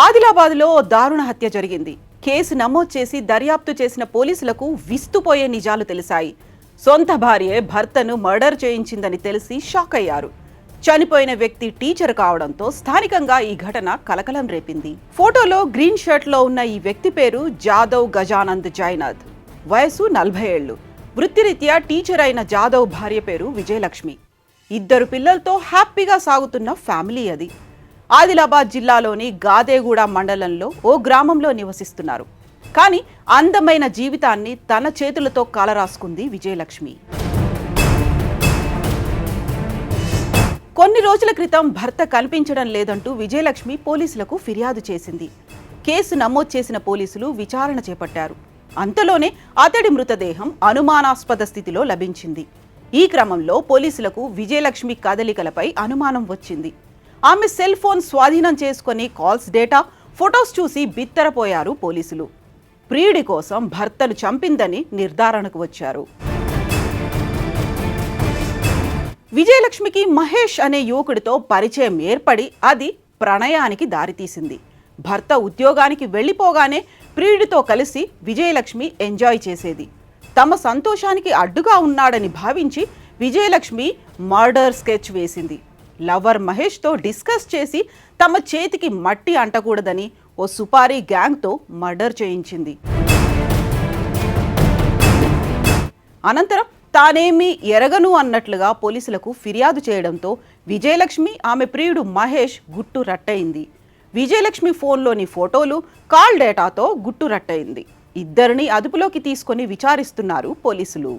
ఆదిలాబాద్లో ఓ దారుణ హత్య జరిగింది. కేసు నమోదు చేసి దర్యాప్తు చేసిన పోలీసులకు విస్తుపోయే నిజాలు తెలిసాయి సొంత భార్యే భర్తను మర్డర్ చేయించిందని తెలిసి షాక్ అయ్యారు. చనిపోయిన వ్యక్తి టీచర్ కావడంతో స్థానికంగా ఈ ఘటన కలకలం రేపింది. ఫోటోలో గ్రీన్ షర్ట్లో ఉన్న ఈ వ్యక్తి పేరు జాదవ్ గజానంద్ జైనాథ్ వయసు నలభై ఏళ్ళు వృత్తిరీత్యా టీచర్ అయిన జాదవ్ భార్య పేరు విజయలక్ష్మి. ఇద్దరు పిల్లలతో హ్యాపీగా సాగుతున్న ఫ్యామిలీ అది. ఆదిలాబాద్ జిల్లాలోని గాదేగూడ మండలంలో ఓ గ్రామంలో నివసిస్తున్నారు. కానీ అందమైన జీవితాన్ని తన చేతులతో కాలరాసుకుంది విజయలక్ష్మి. కొన్ని రోజుల క్రితం భర్త కనిపించడం లేదంటూ విజయలక్ష్మి పోలీసులకు ఫిర్యాదు చేసింది. కేసు నమోదు చేసిన పోలీసులు విచారణ చేపట్టారు. అంతలోనే అతడి మృతదేహం అనుమానాస్పద స్థితిలో లభించింది. ఈ క్రమంలో పోలీసులకు విజయలక్ష్మి కదలికలపై అనుమానం వచ్చింది. ఆమె సెల్ ఫోన్ స్వాధీనం చేసుకుని కాల్స్ డేటా ఫొటోస్ చూసి బిత్తరపోయారు పోలీసులు. ప్రియుడి కోసం భర్తను చంపిందని నిర్ధారణకు వచ్చారు. విజయలక్ష్మికి మహేష్ అనే యువకుడితో పరిచయం ఏర్పడి అది ప్రణయానికి దారితీసింది. భర్త ఉద్యోగానికి వెళ్ళిపోగానే ప్రియుడితో కలిసి విజయలక్ష్మి ఎంజాయ్ చేసేది. తమ సంతోషానికి అడ్డుగా ఉన్నాడని భావించి విజయలక్ష్మి మర్డర్ స్కెచ్ వేసింది. లవర్ మహేష్తో డిస్కస్ చేసి తమ చేతికి మట్టి అంటకూడదని ఓ సుపారీ గ్యాంగ్తో మర్డర్ చేయించింది. అనంతరం తానేమీ ఎరగను అన్నట్లుగా పోలీసులకు ఫిర్యాదు చేయడంతో విజయలక్ష్మి ఆమె ప్రియుడు మహేష్ గుట్టు రట్టయింది. విజయలక్ష్మి ఫోన్లోని ఫోటోలు కాల్ డేటాతో గుట్టు రట్టయింది. ఇద్దరిని అదుపులోకి తీసుకొని విచారిస్తున్నారు పోలీసులు.